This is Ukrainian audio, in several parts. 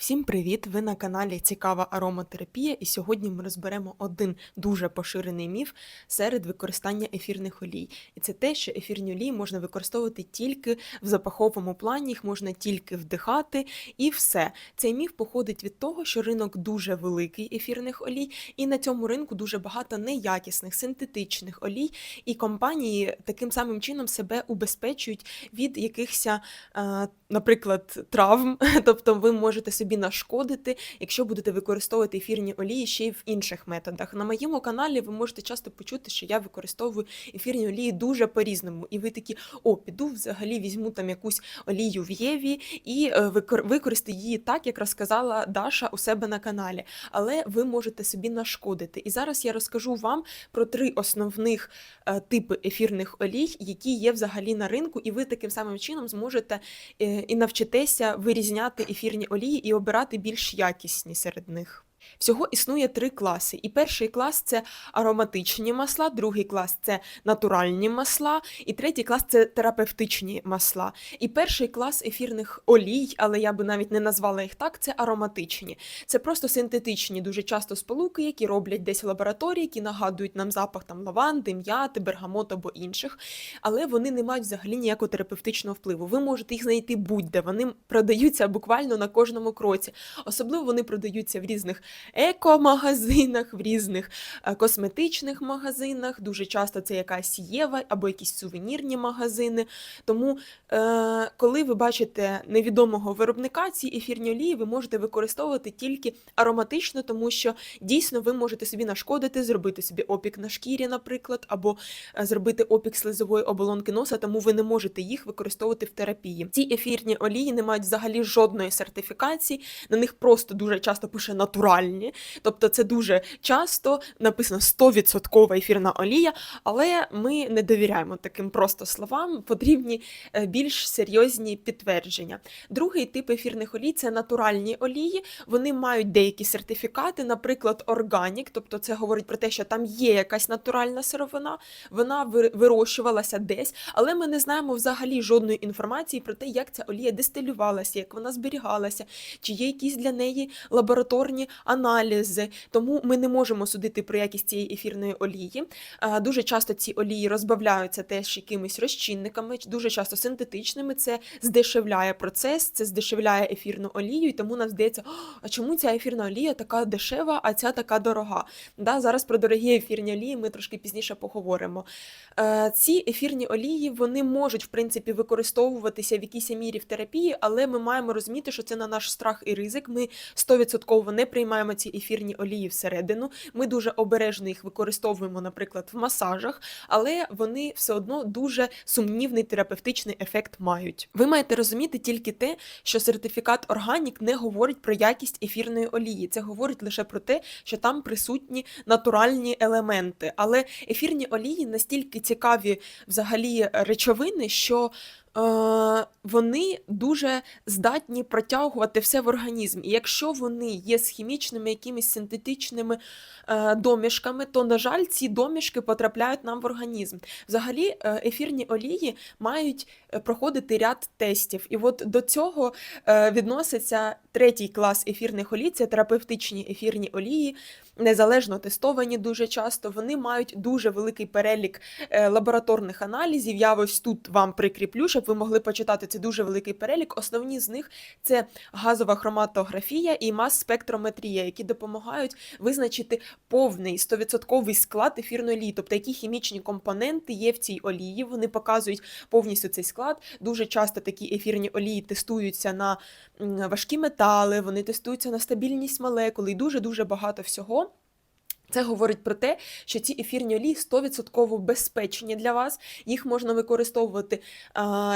Всім привіт! Ви на каналі Цікава ароматерапія, і сьогодні ми розберемо один дуже поширений міф серед використання ефірних олій. І це те, що ефірні олії можна використовувати тільки в запаховому плані, їх можна тільки вдихати, і все. Цей міф походить від того, що ринок дуже великий ефірних олій, і на цьому ринку дуже багато неякісних синтетичних олій, і компанії таким самим чином себе убезпечують від якихось, е, наприклад, травм. Тобто ви можете собі нашкодити, якщо будете використовувати ефірні олії ще й в інших методах. На моєму каналі ви можете часто почути, що я використовую ефірні олії дуже по-різному. І ви такі, о, піду взагалі візьму там якусь олію в Єві і е, використаю її так, як розказала Даша у себе на каналі. Але ви можете собі нашкодити. І зараз я розкажу вам про три основних е, типи ефірних олій, які є взагалі на ринку, і ви таким самим чином зможете е, і навчитеся вирізняти ефірні олії і обирати більш якісні серед них. Всього існує три класи. І перший клас це ароматичні масла, другий клас це натуральні масла, і третій клас це терапевтичні масла. І перший клас ефірних олій, але я би навіть не назвала їх так, це ароматичні. Це просто синтетичні, дуже часто сполуки, які роблять десь лабораторії, які нагадують нам запах там лаванди, м'яти, бергамоту або інших, але вони не мають взагалі ніякого терапевтичного впливу. Ви можете їх знайти будь-де. Вони продаються буквально на кожному кроці. Особливо вони продаються в різних еко-магазинах, в різних е, косметичних магазинах. Дуже часто це якась Єва або якісь сувенірні магазини. Тому, е, коли ви бачите невідомого виробника, ці ефірні олії ви можете використовувати тільки ароматично, тому що дійсно ви можете собі нашкодити, зробити собі опік на шкірі, наприклад, або е, зробити опік слизової оболонки носа, тому ви не можете їх використовувати в терапії. Ці ефірні олії не мають взагалі жодної сертифікації, на них просто дуже часто пише натуральні, тобто це дуже часто написано 100% ефірна олія, але ми не довіряємо таким просто словам, потрібні е, більш серйозні підтвердження. Другий тип ефірних олій це натуральні олії. Вони мають деякі сертифікати, наприклад, органік, тобто це говорить про те, що там є якась натуральна сировина, вона вирощувалася десь, але ми не знаємо взагалі жодної інформації про те, як ця олія дистилювалася, як вона зберігалася, чи є якісь для неї лабораторні аналізи. Тому ми не можемо судити про якість цієї ефірної олії. Дуже часто ці олії розбавляються теж якимись розчинниками, дуже часто синтетичними. Це здешевляє процес, це здешевляє ефірну олію, і тому нам здається, а чому ця ефірна олія така дешева, а ця така дорога? Да, зараз про дорогі ефірні олії ми трошки пізніше поговоримо. Е, Ці ефірні олії вони можуть в принципі використовуватися в якійсь мірі в терапії, але ми маємо розуміти, що це на наш страх і ризик. Ми 100% не приймаємо ці ефірні олії всередину. Ми дуже обережно їх використовуємо, наприклад, в масажах, але вони все одно дуже сумнівний терапевтичний ефект мають. Ви маєте розуміти тільки те, що сертифікат органік не говорить про якість ефірної олії. Це говорить лише про те, що там присутні натуральні елементи. Але ефірні олії настільки цікаві взагалі речовини, що вони дуже здатні протягувати все в організм. І якщо вони є з хімічними якимись синтетичними е, домішками, то, на жаль, ці домішки потрапляють нам в організм. Взагалі, е, ефірні олії мають е, проходити ряд тестів. І от до цього е, відноситься третій клас ефірних олій, це терапевтичні ефірні олії, незалежно тестовані дуже часто. Вони мають дуже великий перелік е, лабораторних аналізів. Я ось тут вам прикріплю, щоб ви могли почитати це дуже великий перелік. Основні з них це газова хроматографія і мас-спектрометрія, які допомагають визначити повний 100% склад ефірної олії, тобто які хімічні компоненти є в цій олії. Вони показують повністю цей склад. Дуже часто такі ефірні олії тестуються на важкі метали, вони тестуються на стабільність молекул і дуже дуже багато всього. Це говорить про те, що ці ефірні олії 100% безпечні для вас. Їх можна використовувати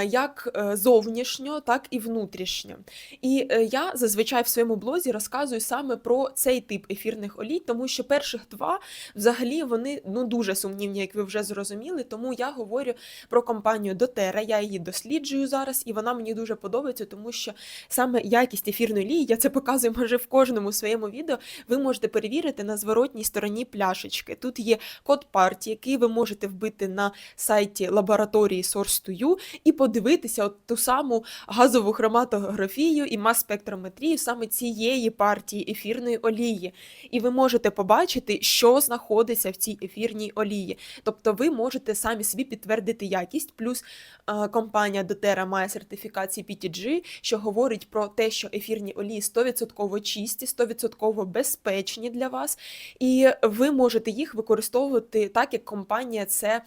як е, зовнішньо, так і внутрішньо. І е, я зазвичай в своєму блозі розказую саме про цей тип ефірних олій, тому що перших два взагалі вони ну дуже сумнівні, як ви вже зрозуміли. Тому я говорю про компанію Дотера. Я її досліджую зараз, і вона мені дуже подобається, тому що саме якість ефірної олії, я це показую майже в кожному своєму відео. Ви можете перевірити на зворотній стороні стороні пляшечки. Тут є код партії, який ви можете вбити на сайті лабораторії Source2U і подивитися от ту саму газову хроматографію і мас-спектрометрію саме цієї партії ефірної олії. І ви можете побачити, що знаходиться в цій ефірній олії. Тобто ви можете самі собі підтвердити якість, плюс е, компанія doTERRA має сертифікації PTG, що говорить про те, що ефірні олії 100% чисті, 100% безпечні для вас, і ви можете їх використовувати так, як компанія це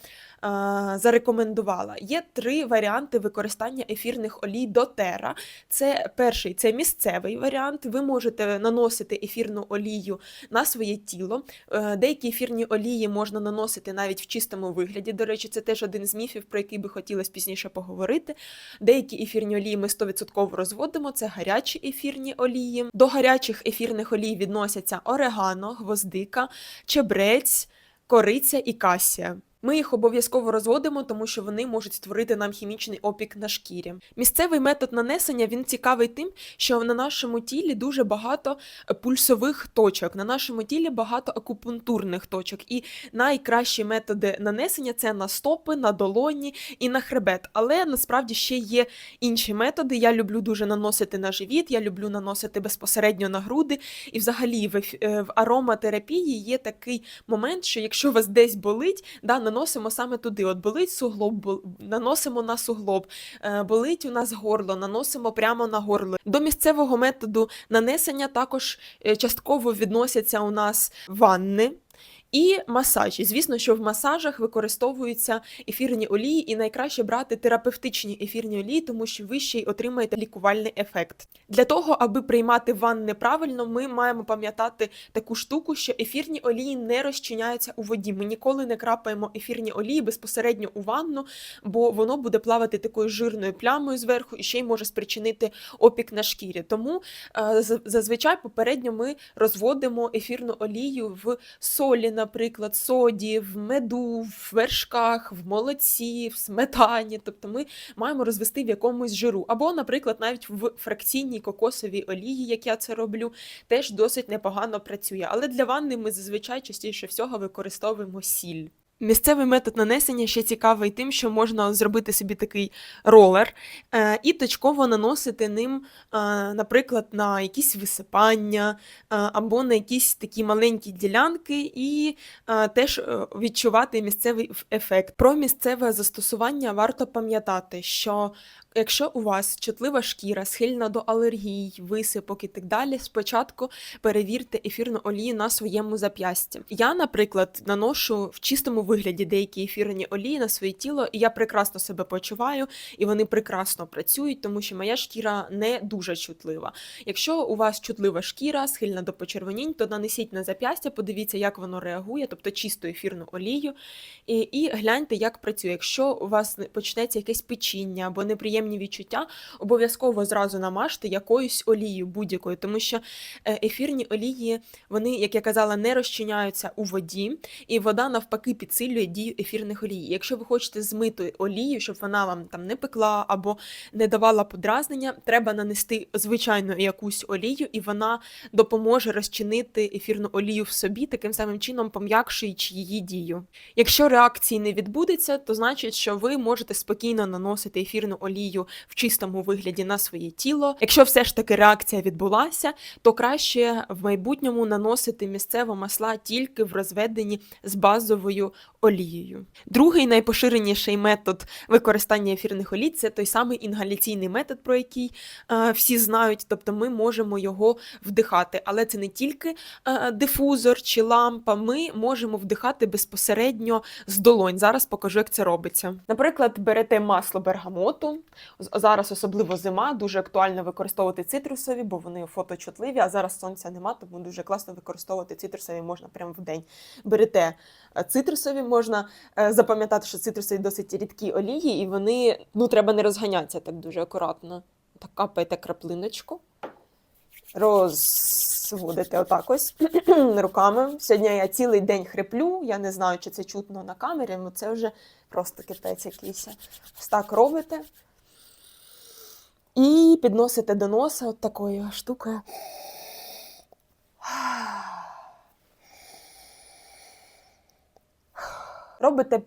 зарекомендувала. Є три варіанти використання ефірних олій doTERRA. Це перший це місцевий варіант. Ви можете наносити ефірну олію на своє тіло. Е, Деякі ефірні олії можна наносити навіть в чистому вигляді. До речі, це теж один з міфів, про який би хотілося пізніше поговорити. Деякі ефірні олії ми 100% розводимо. Це гарячі ефірні олії. До гарячих ефірних олій відносяться орегано, гвоздика, чебрець, кориця і касія. Ми їх обов'язково розводимо, тому що вони можуть створити нам хімічний опік на шкірі. Місцевий метод нанесення він цікавий тим, що на нашому тілі дуже багато е, пульсових точок. На нашому тілі багато акупунктурних точок. І найкращі методи нанесення це на стопи, на долоні і на хребет. Але насправді ще є інші методи. Я люблю дуже наносити на живіт, я люблю наносити безпосередньо на груди. І взагалі в, е, ароматерапії є такий момент, що якщо вас десь болить, да, наносимо саме туди. От болить суглоб, наносимо на суглоб, е, болить у нас горло, наносимо прямо на горло. До місцевого методу нанесення також е, частково відносяться у нас ванни. І масажі. Звісно, що в масажах використовуються ефірні олії, і найкраще брати терапевтичні ефірні олії, тому що ви ще й отримаєте лікувальний ефект. Для того, аби приймати ванни правильно, ми маємо пам'ятати таку штуку, що ефірні олії не розчиняються у воді. Ми ніколи не крапаємо ефірні олії безпосередньо у ванну, бо воно буде плавати такою жирною плямою зверху і ще й може спричинити опік на шкірі. Тому е, зазвичай попередньо ми розводимо ефірну олію в солі, наприклад, соді, в меду, в вершках, в молоці, в сметані. Тобто ми маємо розвести в якомусь жиру. Або, наприклад, навіть в фракційній кокосовій олії, як я це роблю, теж досить непогано працює. Але для ванни ми зазвичай частіше всього використовуємо сіль. Місцевий метод нанесення ще цікавий тим, що можна зробити собі такий ролер е, і точково наносити ним, е, наприклад, на якісь висипання е, або на якісь такі маленькі ділянки, і теж відчувати місцевий ефект. Про місцеве застосування варто пам'ятати, що якщо у вас чутлива шкіра, схильна до алергій, висипок і так далі, спочатку перевірте ефірну олію на своєму зап'ясті. Я, наприклад, наношу в чистому вигляді деякі ефірні олії на своє тіло, і я прекрасно себе почуваю, і вони прекрасно працюють, тому що моя шкіра не дуже чутлива. Якщо у вас чутлива шкіра, схильна до почервонінь, то нанесіть на зап'ястя, подивіться, як воно реагує, тобто чисту ефірну олію, і, і гляньте, як працює. Якщо у вас почнеться якесь печіння або неприємні відчуття, обов'язково зразу намажте якоюсь олією будь-якою, тому що е, ефірні олії, вони, як я казала, не розчиняються у воді, і вода навпаки підсилює дію ефірних олій. Якщо ви хочете змити олію, щоб вона вам там не пекла або не давала подразнення, треба нанести звичайну якусь олію, і вона допоможе розчинити ефірну олію в собі, таким самим чином пом'якшуючи її дію. Якщо реакції не відбудеться, то значить, що ви можете спокійно наносити ефірну олію в чистому вигляді на своє тіло. Якщо все ж таки реакція відбулася, то краще в майбутньому наносити місцево масла тільки в розведенні з базовою олією. Другий найпоширеніший метод використання ефірних олій це той самий інгаляційний метод, про який е, всі знають, тобто ми можемо його вдихати. Але це не тільки е, дифузор чи лампа, ми можемо вдихати безпосередньо з долонь. Зараз покажу, як це робиться. Наприклад, берете масло бергамоту. Зараз особливо зима, дуже актуально використовувати цитрусові, бо вони фоточутливі, а зараз сонця нема, тому дуже класно використовувати цитрусові можна прямо в день. Берете е, цитрусові, можна е, запам'ятати, що цитрусові досить рідкі олії, і вони ну треба не розганятися так дуже акуратно. Так капаєте краплиночку, розводите отак ось руками. Сьогодні я цілий день хриплю. Я не знаю, чи це чутно на камері, але це вже просто кипець якийсь. Ось так робите. І підносите до носа от такою штукою. Робите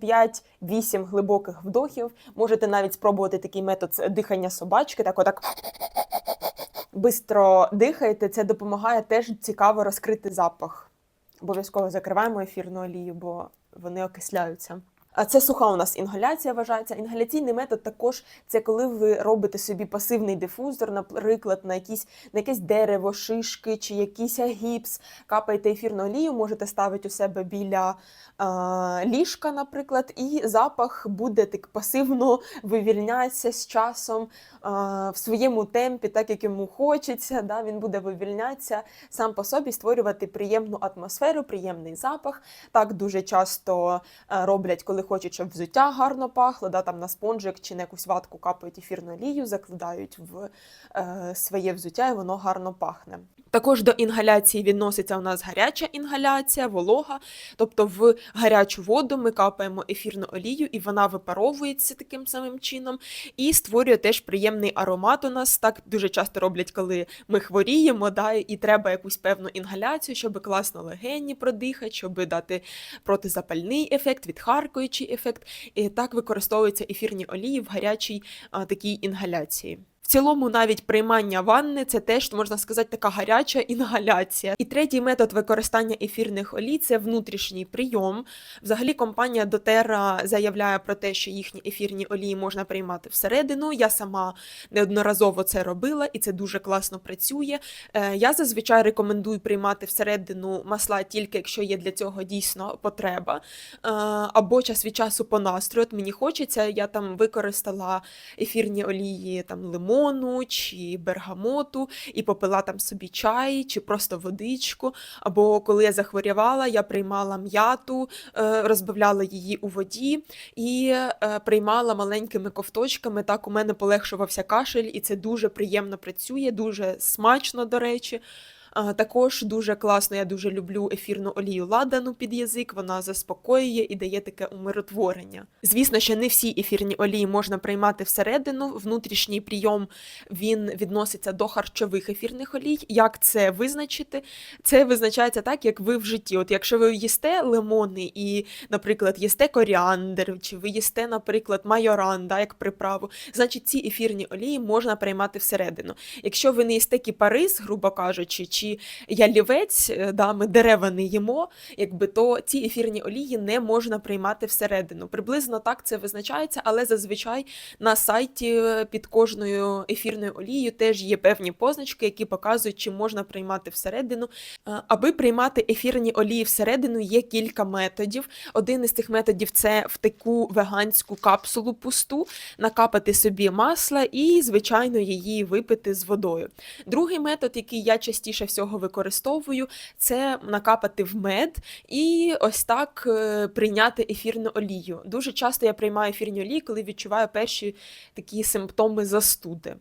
5-8 глибоких вдохів. Можете навіть спробувати такий метод дихання собачки, так отак. Бистро дихаєте, це допомагає теж цікаво розкрити запах. Обов'язково закриваємо ефірну олію, бо вони окисляються. Це суха у нас інгаляція вважається. Інгаляційний метод також це коли ви робите собі пасивний дифузор, наприклад, на якісь на якесь дерево, шишки чи якийсь гіпс, капаєте ефірну олію, можете ставити у себе біля е, ліжка, наприклад, і запах буде так пасивно вивільнятися з часом е, в своєму темпі, так як йому хочеться. Да, Він буде вивільнятися сам по собі, створювати приємну атмосферу, приємний запах. Так дуже часто роблять, коли хочуть, щоб взуття гарно пахло, да, там на спонжик чи на якусь ватку капають ефірну олію, закладають в е, своє взуття, і воно гарно пахне. Також до інгаляції відноситься у нас гаряча інгаляція, волога. Тобто в гарячу воду ми капаємо ефірну олію, і вона випаровується таким самим чином і створює теж приємний аромат. У нас так дуже часто роблять, коли ми хворіємо, да, і треба якусь певну інгаляцію, щоб класно легені продихати, щоб дати протизапальний ефект, відхаркуючий ефект. І так використовуються ефірні олії в гарячій а, такій інгаляції. Цілому, навіть приймання ванни це теж можна сказати така гаряча інгаляція. І третій метод використання ефірних олій це внутрішній прийом. Взагалі, компанія doTERRA заявляє про те, що їхні ефірні олії можна приймати всередину. Я сама неодноразово це робила, і це дуже класно працює. Е, Я зазвичай рекомендую приймати всередину масла тільки якщо є для цього дійсно потреба, Е, або час від часу по настрою. От мені хочеться, я там використала ефірні олії там лимону чи бергамоту і попила там собі чай, чи просто водичку. Або коли я захворювала, я приймала м'яту, е, розбавляла її у воді і е, приймала маленькими ковточками. Так у мене полегшувався кашель, і це дуже приємно працює, дуже смачно, до речі. Також дуже класно, я дуже люблю ефірну олію ладану під язик, вона заспокоює і дає таке умиротворення. Звісно, що не всі ефірні олії можна приймати всередину. Внутрішній прийом він відноситься до харчових ефірних олій. Як це визначити? Це визначається так, як ви в житті. От якщо ви їсте лимони і, наприклад, їсте коріандр, чи ви їсте, наприклад, майоран, да, як приправу, значить ці ефірні олії можна приймати всередину. Якщо ви не їсте кіпарис, грубо кажучи, чи ялівець, е, да, ми дерева не їмо, якби то ці ефірні олії не можна приймати всередину. Приблизно так це визначається, але зазвичай на сайті е, під кожною ефірною олією теж є певні позначки, які показують, чи можна приймати всередину. Е, Аби приймати ефірні олії всередину, є кілька методів. Один із цих методів це в таку веганську капсулу пусту, накапати собі масла і, звичайно, її випити з водою. Другий метод, який я частіше всього використовую, це накапати в мед і ось так е, прийняти ефірну олію. Дуже часто я приймаю ефірні олії, коли відчуваю перші такі симптоми застуди.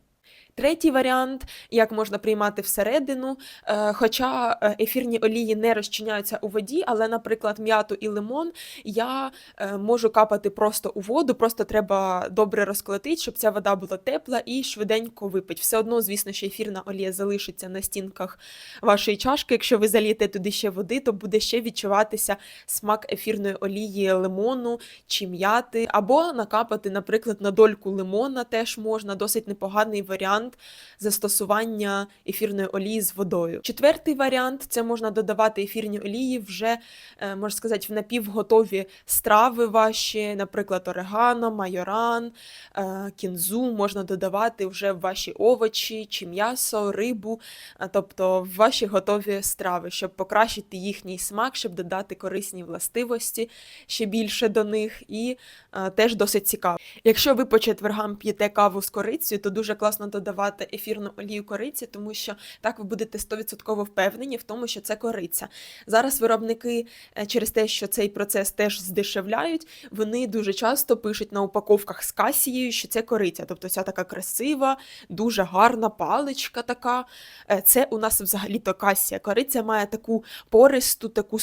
Третій варіант, як можна приймати всередину, е, хоча е, ефірні олії не розчиняються у воді, але, наприклад, м'яту і лимон я е, можу капати просто у воду, просто треба добре розколотити, щоб ця вода була тепла і швиденько випити. Все одно, звісно, що ефірна олія залишиться на стінках вашої чашки. Якщо ви залієте туди ще води, то буде ще відчуватися смак ефірної олії лимону чи м'яти, або накапати, наприклад, на дольку лимона теж можна, досить непоганий варіант застосування ефірної олії з водою. Четвертий варіант це можна додавати ефірні олії вже, е, можна сказати, в напівготові страви ваші, наприклад, орегано, майоран, е, кінзу можна додавати вже в ваші овочі чи м'ясо, рибу, е, тобто в ваші готові страви, щоб покращити їхній смак, щоб додати корисні властивості ще більше до них, і теж досить цікаво. Якщо ви по четвергам п'єте каву з корицею, то дуже класно додавати ефірну олію кориці, тому що так ви будете 100% впевнені в тому, що це кориця. Зараз виробники е, через те, що цей процес теж здешевляють, вони дуже часто пишуть на упаковках з касією, що це кориця. Тобто ця така красива, дуже гарна паличка така. Е, Це у нас взагалі-то касія. Кориця має таку пористу, таку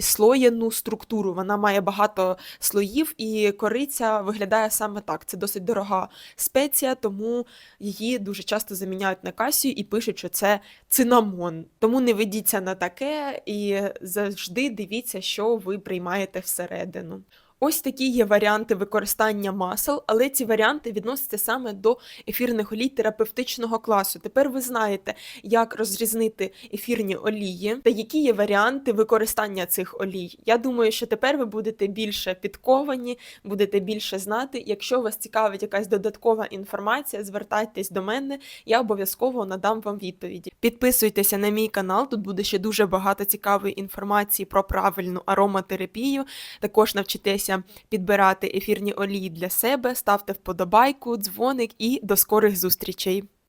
слоєну структуру. Вона має багато слоїв, і кориця виглядає саме так. Це досить дорога спеція, тому її дуже часто заміняють на касію і пишуть, що це цинамон. Тому не ведіться на таке і завжди дивіться, що ви приймаєте всередину. Ось такі є варіанти використання масел, але ці варіанти відносяться саме до ефірних олій терапевтичного класу. Тепер ви знаєте, як розрізнити ефірні олії та які є варіанти використання цих олій. Я думаю, що тепер ви будете більше підковані, будете більше знати. Якщо вас цікавить якась додаткова інформація, звертайтесь до мене, я обов'язково надам вам відповіді. Підписуйтеся на мій канал, тут буде ще дуже багато цікавої інформації про правильну ароматерапію. Також навчитеся підбирати ефірні олії для себе, ставте вподобайку, дзвоник і до скорих зустрічей.